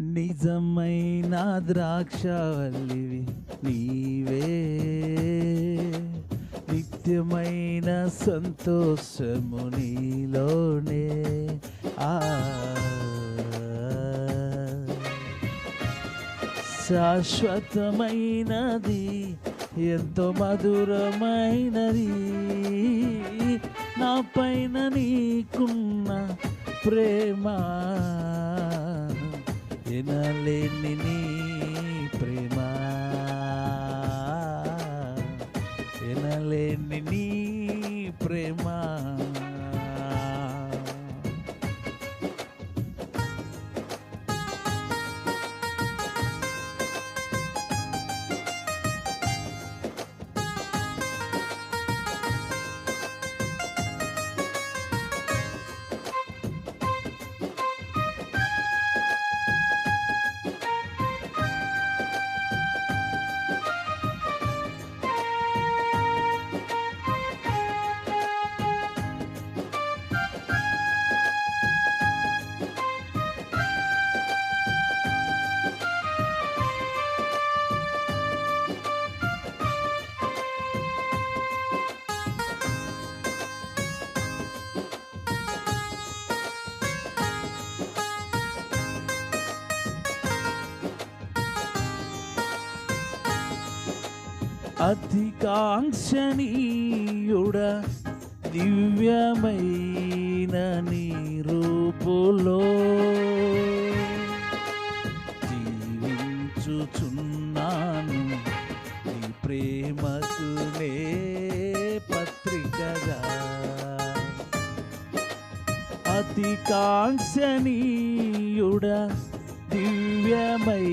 నిజమైన ద్రాక్షవల్లివి నీవే. నిత్యమైన సంతోషము నీలోనే. ఆ. శాశ్వతమైనది ఎంతో మధురమైనది. నా పైన నీకున్న ప్రేమ. ఎనలేని నీ అధికాంక్షణీయుడ దివ్యమైన నీ రూపులో జీవించుచున్నాను. నీ ప్రేమకు నే పత్రికగా. అతికాంక్షణీయుడ దివ్యమై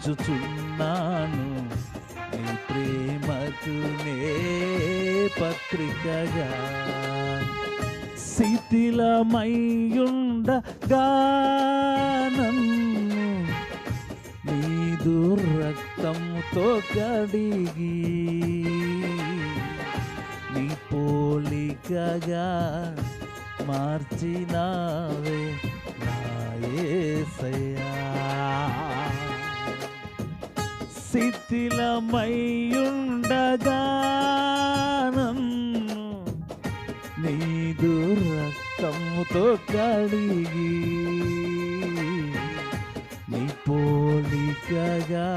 జీవించుచున్నాను నీ ప్రేమకు పత్రికగా. శిథిలమయ్యుండగా నన్ను నీదు రక్తంతో కడిగి. నీ పోలికగా మార్చినావే నా యేసయ్యా శిథిలమయ్యుండగా నీదు రక్తముతో కడిగి నీ పోలికగా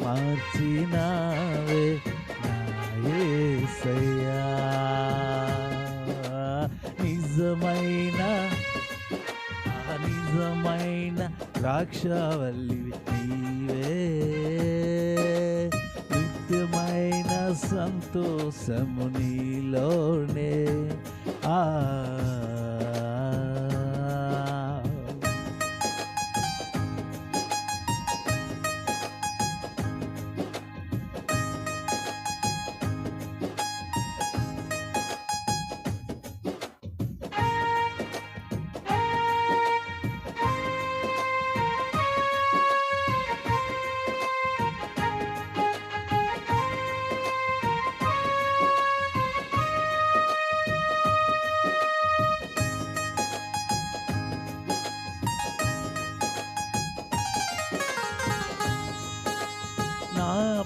మార్చినావే నా నిజమైన నిజమైన ద్రాక్షవల్లి నీవే. సంతోషము నీలోనే. ఆ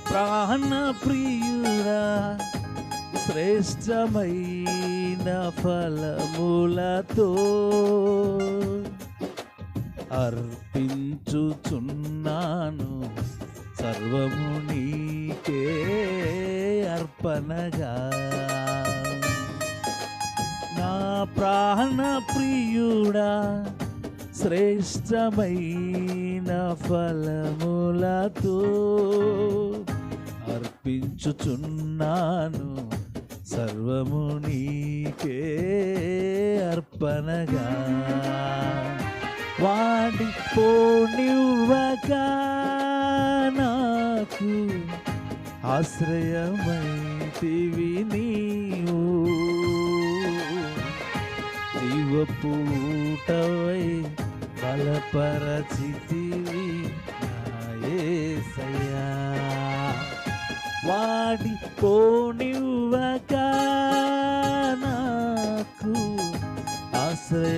నా ప్రాణ ప్రియుడా శ్రేష్టమైన ఫలములతో అర్పించుచున్నాను. సర్వము నీకే అర్పణగా. నా ప్రాణ ప్రియుడా శ్రేష్టమైన ఫలములతో అర్పించుచున్నాను. సర్వము నీకే అర్పణగా. వాడి పోనివ్వగా నాకు ఆశ్రయమైతివి నీవు. జీవపూటవై బలపరచితివి నాయసయ్యా వాడి పోనివ్వక నాకు ఆశ్రయ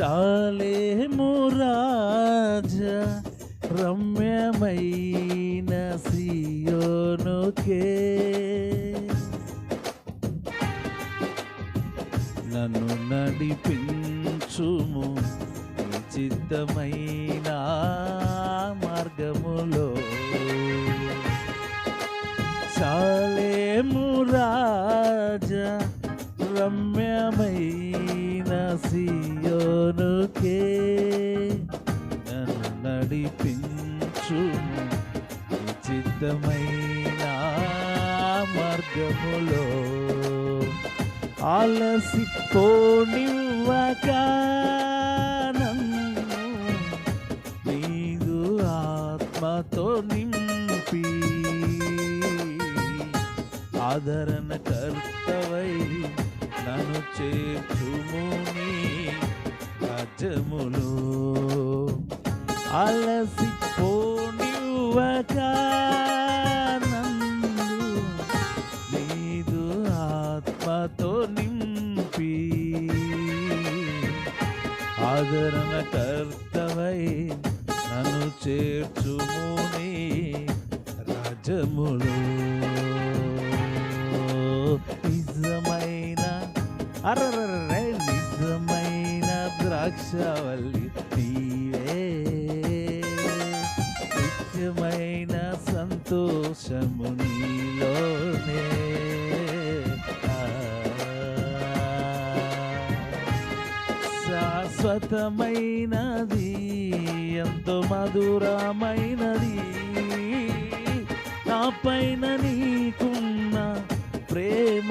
చాలేము రాజా రమ్యమైన సియోనుకే. నన్ను నడిపించుము చిత్తమైన మార్గములో. చాలేము రాజా రమ్యమైన నీకే నన్ను నడిపించుము నీ చిత్తమైన మార్గములో. ఆలసి పోనివ్వక నన్ను నీదు ఆత్మతో నింపి. ఆదరణ కర్తవై నన్ను చేర్చుము నీ రాజ్యములో అలసి పోనివ్వక నీదు ఆత్మతో నింపి ఆదరణ కర్తవై నన్ను చేర్చుము నీ రాజములో నిజమైన అర్ర ద్రాక్షవల్లి నీవే. నిత్యమైన సంతోషము నీలోనే. శాశ్వతమైనది ఎంతో మధురమైనది. నా పైన నీకున్న ప్రేమ